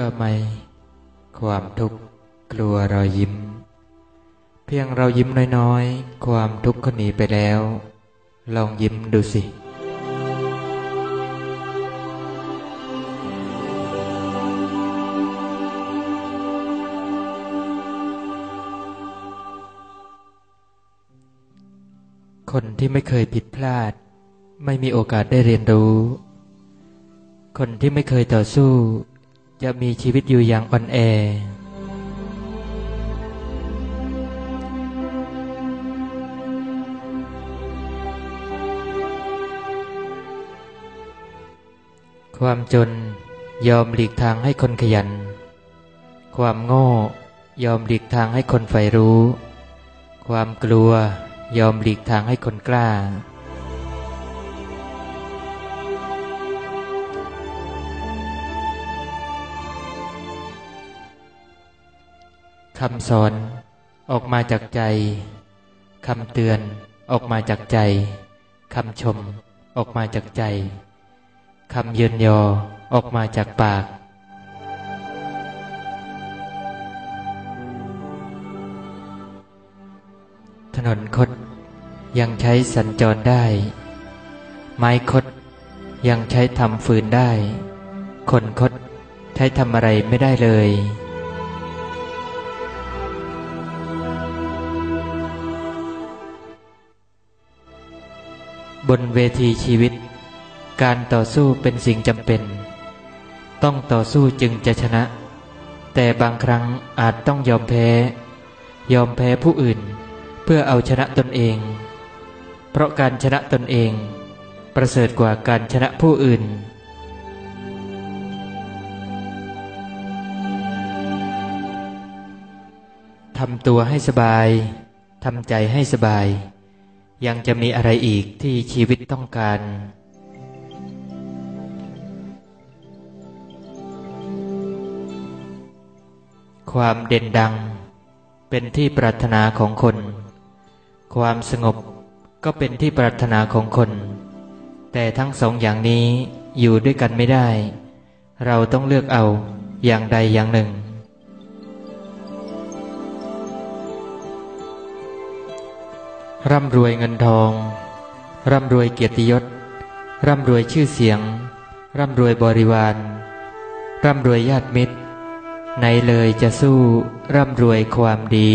่อไหม ความทุกข์กลัวรอยยิ้ม เพียงเรายิ้มน้อยๆ ความทุกข์ก็หนีไปแล้ว ลองยิ้มดูสิคนที่ไม่เคยผิดพลาด ไม่มีโอกาสได้เรียนรู้ คนที่ไม่เคยต่อสู้ จะมีชีวิตอยู่อย่างอ่อนแอ ความจนยอมหลีกทางให้คนขยัน ความโง่ยอมหลีกทางให้คนใฝ่รู้ ความกลัวยอมหลีกทางให้คนกล้า คำสอนออกมาจากใจคำเตือนออกมาจากใจคำชมออกมาจากใจคำเยืนยอออกมาจากปากถนนคดยังใช้สัญจรได้ ไม้คดยังใช้ทำฟืนได้ คนคดใช้ทำอะไรไม่ได้เลย บนเวทีชีวิต การต่อสู้เป็นสิ่งจำเป็น ต้องต่อสู้จึงจะชนะ แต่บางครั้งอาจต้องยอมแพ้ ยอมแพ้ผู้อื่น เพื่อเอาชนะตนเอง เพราะการชนะตนเอง ประเสริฐกว่าการชนะผู้อื่นทำตัวให้สบาย ทำใจให้สบาย ยังจะมีอะไรอีกที่ชีวิตต้องการ ความเด่นดัง เป็นที่ปรารถนาของคน ความสงบก็เป็นที่ปรารถนาของคน แต่ทั้งสองอย่างนี้อยู่ด้วยกันไม่ได้ เราต้องเลือกเอาอย่างใดอย่างหนึ่ง ร่ำรวยเงินทอง ร่ำรวยเกียรติยศ ร่ำรวยชื่อเสียง ร่ำรวยบริวาร ร่ำรวยญาติมิตร ไหนเลยจะสู้ร่ำรวยความดี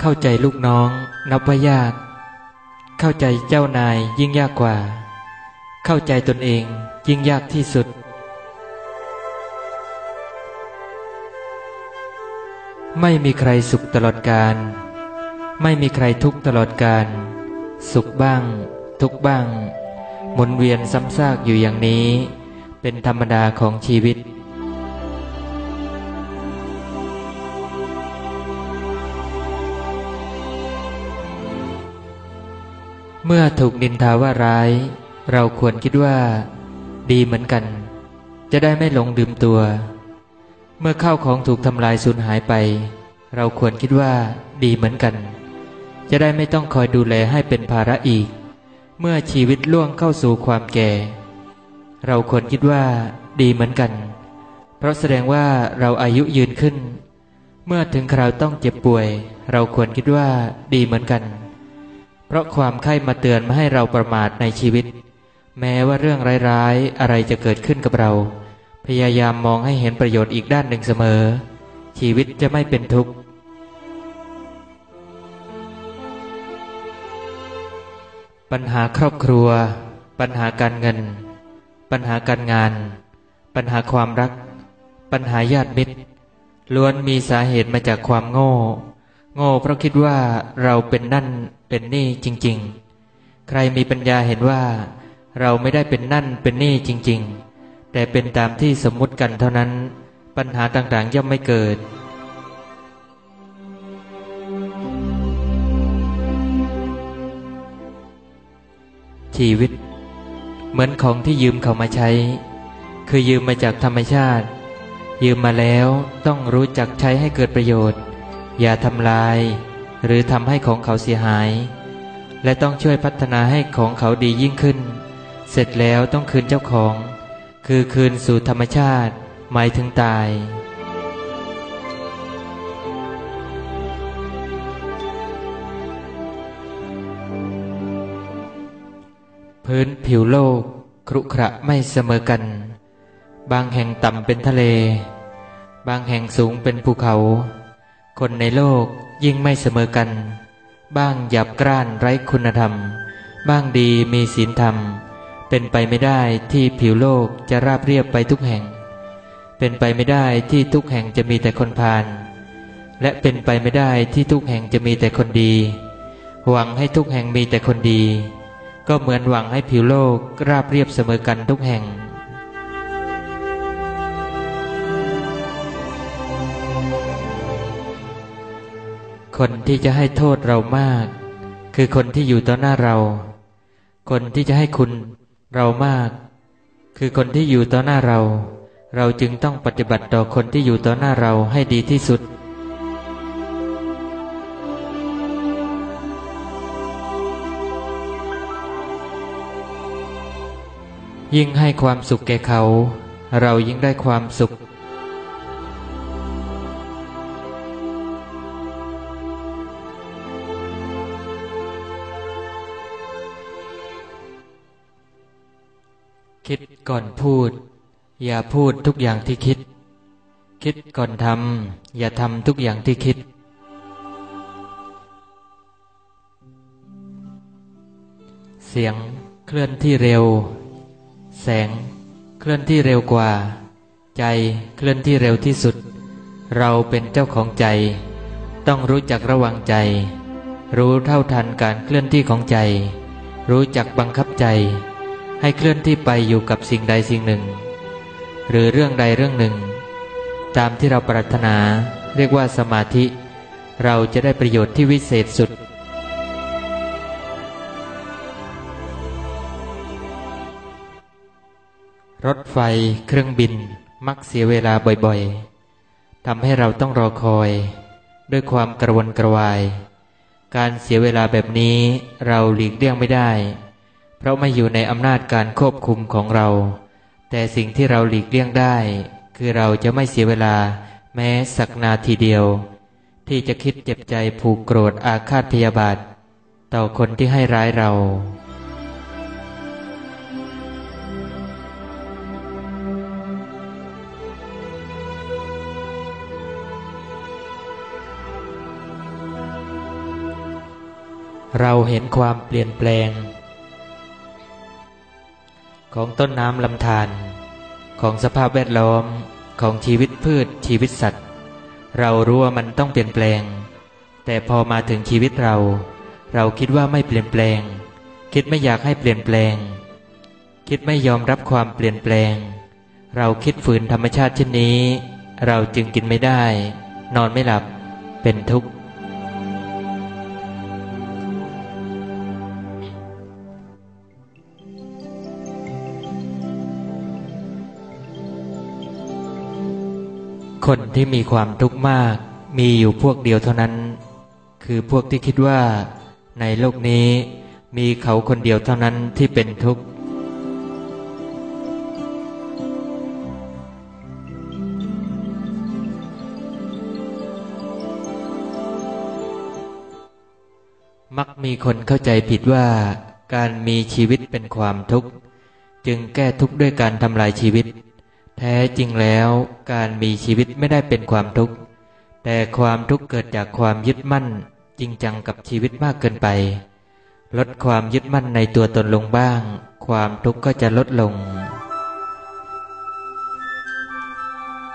เข้าใจลูกน้องนับว่ายาก เข้าใจเจ้านายยิ่งยากกว่า เข้าใจตนเองยิ่งยากที่สุด ไม่มีใครสุขตลอดการ ไม่มีใครทุกข์ตลอดการ สุขบ้าง ทุกข์บ้าง หมุนเวียนซ้ำซากอยู่อย่างนี้ เป็นธรรมดาของชีวิต เมื่อถูกนินทาว่าร้าย เราควรคิดว่า ดีเหมือนกัน จะได้ไม่หลงดื่มตัว เมื่อข้าวของถูกทำลายสูญหายไป เราควรคิดว่าดีเหมือนกัน จะได้ไม่ต้องคอยดูแลให้เป็นภาระอีก เมื่อชีวิตล่วงเข้าสู่ความแก่ เราควรคิดว่าดีเหมือนกัน เพราะแสดงว่าเราอายุยืนขึ้น เมื่อถึงคราวต้องเจ็บป่วย เราควรคิดว่าดีเหมือนกัน เพราะความไข้มาเตือนม่ให้เราประมาทในชีวิต แม้ว่าเรื่องร้ายๆอะไรจะเกิดขึ้นกับเรา พยายามมองให้เห็นประโยชน์อีกด้านหนึ่งเสมอ ชีวิตจะไม่เป็นทุกข์ปัญหาครอบครัว ปัญหาการเงิน ปัญหาการงาน ปัญหาความรัก ปัญหาญาติมิตร ล้วนมีสาเหตุมาจากความโง่ โง่เพราะคิดว่าเราเป็นนั่นเป็นนี่จริง ๆ ใครมีปัญญาเห็นว่า เราไม่ได้เป็นนั่นเป็นนี่จริง ๆ แต่เป็นตามที่สมมุติกันเท่านั้น ปัญหาต่างๆย่อมไม่เกิด ชีวิต เหมือนของที่ยืมเขามาใช้ คือยืมมาจากธรรมชาติ ยืมมาแล้วต้องรู้จักใช้ให้เกิดประโยชน์ อย่าทำลาย หรือทำให้ของเขาเสียหาย และต้องช่วยพัฒนาให้ของเขาดียิ่งขึ้น เสร็จแล้วต้องคืนเจ้าของ คือคืนสู่ธรรมชาติหมายถึงตาย พื้นผิวโลกครุขระไม่เสมอกัน บางแห่งต่ำเป็นทะเล บางแห่งสูงเป็นภูเขา คนในโลกยิ่งไม่เสมอกัน บ้างหยับกร้านไร้คุณธรรม บ้างดีมีศีลธรรม เป็นไปไม่ได้ที่ผิวโลกจะราบเรียบไปทุกแห่ง เป็นไปไม่ได้ที่ทุกแห่งจะมีแต่คนพาลและเป็นไปไม่ได้ที่ทุกแห่งจะมีแต่คนดี หวังให้ทุกแห่งมีแต่คนดี ก็เหมือนหวังให้ผิวโลกราบเรียบเสมอกันทุกแห่งคนที่จะให้โทษเรามาก คือคนที่อยู่ต่อหน้าเรา คนที่จะให้คุณ เรามาก คือคนที่อยู่ต่อหน้าเรา เราจึงต้องปฏิบัติต่อคนที่อยู่ต่อหน้าเราให้ดีที่สุดยิ่งให้ความสุขแก่เขา เรายิ่งได้ความสุข คิดก่อนพูด อย่าพูดทุกอย่างที่คิด คิดก่อนทำอย่าทำทุกอย่างที่คิด เสียงเคลื่อนที่เร็ว แสงเคลื่อนที่เร็วกว่า ใจเคลื่อนที่เร็วที่สุด เราเป็นเจ้าของใจ ต้องรู้จักระวังใจ รู้เท่าทันการเคลื่อนที่ของใจ รู้จักบังคับใจ ให้เคลื่อนที่ไปอยู่กับสิ่งใดสิ่งหนึ่ง หรือเรื่องใดเรื่องหนึ่ง ตามที่เราปรารถนาเรียกว่าสมาธิ เราจะได้ประโยชน์ที่วิเศษสุด รถไฟเครื่องบินมักเสียเวลาบ่อยๆทำให้เราต้องรอคอย ด้วยความกระวนกระวาย การเสียเวลาแบบนี้เราหลีกเลี่ยงไม่ได้ เพราะไม่อยู่ในอำนาจการควบคุมของเรา แต่สิ่งที่เราหลีกเลี่ยงได้ คือเราจะไม่เสียเวลาแม้สักนาทีเดียว ที่จะคิดเจ็บใจผูกโกรธอาฆาตพยาบาท ต่อคนที่ให้ร้ายเราเราเห็นความเปลี่ยนแปลง ของต้นน้ำลำธารของสภาพแวดล้อมของชีวิตพืชชีวิตสัตว์ เรารู้ว่ามันต้องเปลี่ยนแปลง แต่พอมาถึงชีวิตเรา เราคิดว่าไม่เปลี่ยนแปลง คิดไม่อยากให้เปลี่ยนแปลง คิดไม่ยอมรับความเปลี่ยนแปลง เราคิดฝืนธรรมชาติเช่นนี้ เราจึงกินไม่ได้ นอนไม่หลับเป็นทุกข์ คนที่มีความทุกข์มาก มีอยู่พวกเดียวเท่านั้น คือพวกที่คิดว่า ในโลกนี้ มีเขาคนเดียวเท่านั้นที่เป็นทุกข์มักมีคนเข้าใจผิดว่า การมีชีวิตเป็นความทุกข์ จึงแก้ทุกข์ด้วยการทำลายชีวิต แท้จริงแล้วการมีชีวิตไม่ได้เป็นความทุกข์ แต่ความทุกข์เกิดจากความยึดมั่น จริงจังกับชีวิตมากเกินไป ลดความยึดมั่นในตัวตนลงบ้าง ความทุกข์ก็จะลดลง